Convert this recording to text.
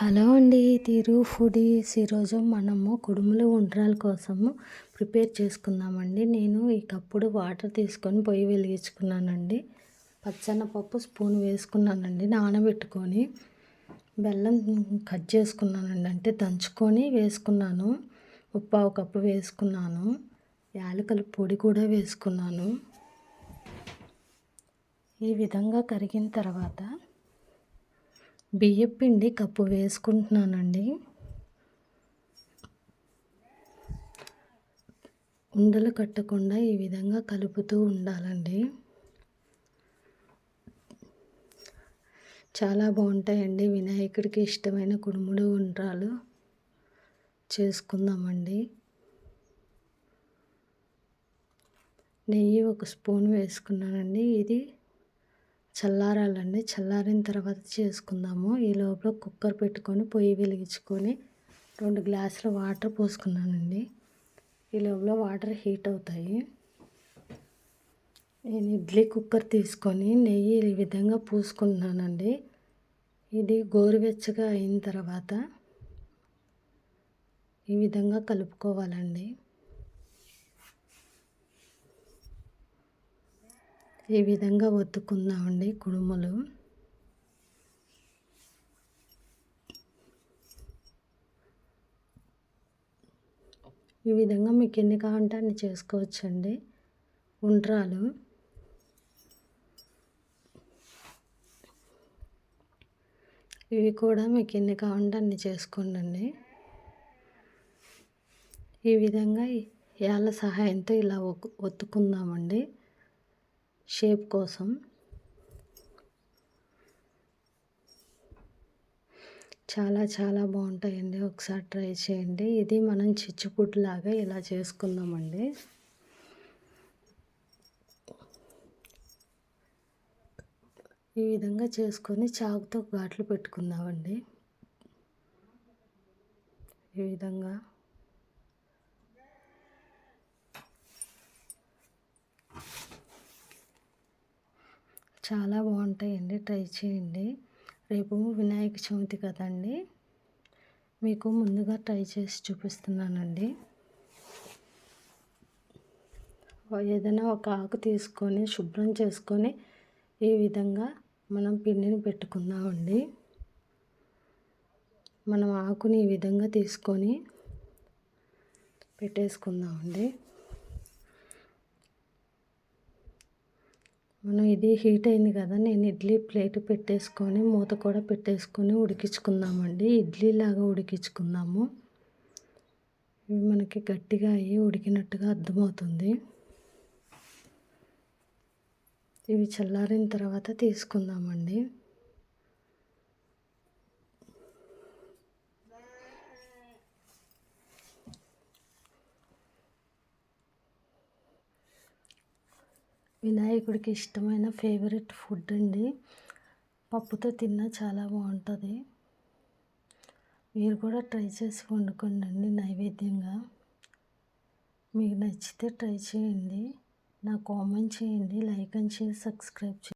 Hello అండి తీరు foodies. ఈరోజు మనము కుడుములు ఉండ్రాల కోసము ప్రిపేర్ చేసుకుందామండి. నేను ఈ కప్పుడు వాటర్ తీసుకొని పొయ్యి వెలిగించుకున్నానండి. పచ్చనపప్పు స్పూన్ వేసుకున్నానండి నానబెట్టుకొని బెల్లం కట్ చేసుకున్నానండి. అంటే దంచుకొని వేసుకున్నాను. ఉప్పావు కప్పు వేసుకున్నాను. యాలకల పొడి కూడా వేసుకున్నాను. ఈ విధంగా కరిగిన తర్వాత బియ్యం పిండి కప్పు వేసుకుంటున్నానండి. ఉండలు కట్టకుండా ఈ విధంగా కలుపుతూ ఉండాలండి. చాలా బాగుంటాయండి. వినాయకుడికి ఇష్టమైన కుడుముడు ఉండ్రాలు చేసుకుందామండి. నెయ్యి ఒక స్పూన్ వేసుకున్నానండి. ఇది చల్లారాలండి. చల్లారిన తర్వాత చేసుకుందాము. ఈ లోపల కుక్కర్ పెట్టుకొని పొయ్యి వెలిగించుకొని రెండు గ్లాసుల వాటర్ పోసుకున్నానండి. ఈ లోపల వాటర్ హీట్ అవుతాయి. నేను ఇడ్లీ కుక్కర్ తీసుకొని నెయ్యి ఈ విధంగా పూసుకుంటున్నానండి. ఇది గోరువెచ్చగా అయిన తర్వాత ఈ విధంగా కలుపుకోవాలండి. ఈ విధంగా ఒత్తుకుందామండి కుడుములు? ఈ విధంగా మీకు ఎన్ని కావాలంటే అన్ని చేసుకోవచ్చండి. ఉండ్రాలు. ఇవి కూడా మీకు ఎన్ని కావాలంటే అన్ని చేసుకోండి ఈ విధంగా యాల సహాయంతో ఇలా ఒత్తుకుందామండి. షేప్ కోసం చాలా చాలా బాగుంటాయండి. ఒకసారి ట్రై చేయండి. ఇది మనం చిచ్చుపుట్టులాగా ఇలా చేసుకుందామండి. ఈ విధంగా చేసుకొని చాకుతో ఘాట్లు పెట్టుకుందామండి. ఈ విధంగా. చాలా బాగుంటాయండి. ట్రై చేయండి. రేపు వినాయక చవితి కదండి. మీకు ముందుగా ట్రై చేసి చూపిస్తున్నానండి. ఏదైనా ఒక ఆకు తీసుకొని శుభ్రం చేసుకొని ఈ విధంగా మనం పిండిని పెట్టుకుందామండి. మనం ఆకుని ఈ విధంగా తీసుకొని పెట్టేసుకుందామండి. మనం ఇది హీట్ అయింది కదా నేను ఇడ్లీ ప్లేట్ పెట్టేసుకొని మూత కూడా పెట్టేసుకొని ఉడికించుకుందామండి. ఇడ్లీ లాగా ఉడికించుకుందాము. ఇవి మనకి గట్టిగా అయ్యి ఉడికినట్టుగా అర్థమవుతుంది. ఇవి చల్లారిన తర్వాత తీసుకుందామండి. వినాయకుడికి ఇష్టమైన ఫేవరెట్ ఫుడ్ అండి. పప్పుతో తిన్నా చాలా బాగుంటుంది. మీరు కూడా ట్రై చేసి వండుకోండి అండి నైవేద్యంగా. మీకు నచ్చితే ట్రై చేయండి. నా కామెంట్ చేయండి లైక్ అండ్ షేర్ సబ్స్క్రైబ్ చేయండి